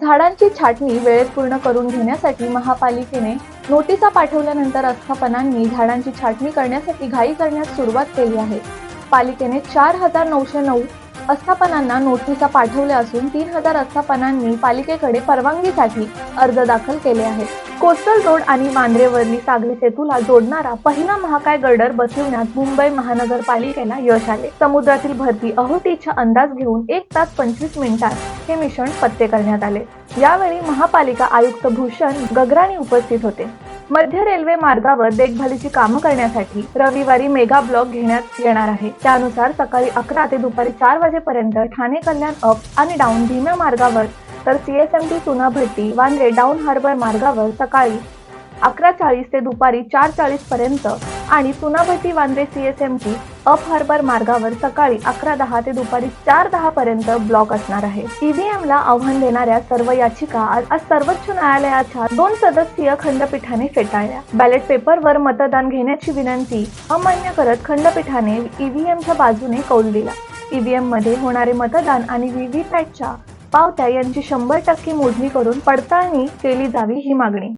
झाडांची छाटणी वेळेत पूर्ण करून घेण्यासाठी महापालिकेने नोटिसा पाठवल्यानंतर आस्थापनांनी झाडांची छाटणी करण्यासाठी घाई करण्यास सुरुवात केली आहे. पालिकेने चार हजार नऊशे नऊ आस्थापनांना नोटिसा पाठवल्या असून तीन हजार आस्थापनांनी पालिकेकडे परवानगीसाठी अर्ज दाखल केले आहेत. कोस्टल रोड आणि मांद्रेवरली सागरी सेतूला जोडणारा पहिला महाकाय गर्डर बसविण्यात मुंबई महानगरपालिकेला यश आले. समुद्रातील भरती अहोटीचा अंदाज घेऊन एक तास पंचवीस मिनिटात हे मिश्रण पत्ते करण्यात आले. यावेळी महापालिका आयुक्त भूषण गगराणी उपस्थित होते. मध्य रेल्वे मार्गावर देखभालीची कामं करण्यासाठी रविवारी मेगा ब्लॉक घेण्यात येणार आहे. त्यानुसार सकाळी अकरा ते दुपारी चार वाजेपर्यंत ठाणे कल्याण अप आणि डाऊन धीम्या मार्गावर तर CSMT Chunabhatti Bandra down harbour मार्गावर सकाळी अकरा चाळीस ते दुपारी चार चाळीस पर्यंत आणि Chunabhatti Bandra CSMT up harbour मार्गावर सकाळी अकरा दहा ते दुपारी चार दहा पर्यंत ब्लॉक असणार आहे. ईव्हीएम ला आव्हान देणाऱ्या सर्व याचिका आज आज सर्वोच्च न्यायालयाच्या दोन सदस्यीय खंडपीठाने फेटाळल्या. बॅलेट पेपरवर मतदान घेण्याची विनंती अमान्य करत खंडपीठाने ईव्हीएमच्या बाजूने कौल दिला. ईव्हीएममध्ये होणारे मतदान आणि व्हीव्हीपॅटच्या पावत्या यांची शंभर टक्के मोजणी करून पडताळणी केली जावी ही मागणी.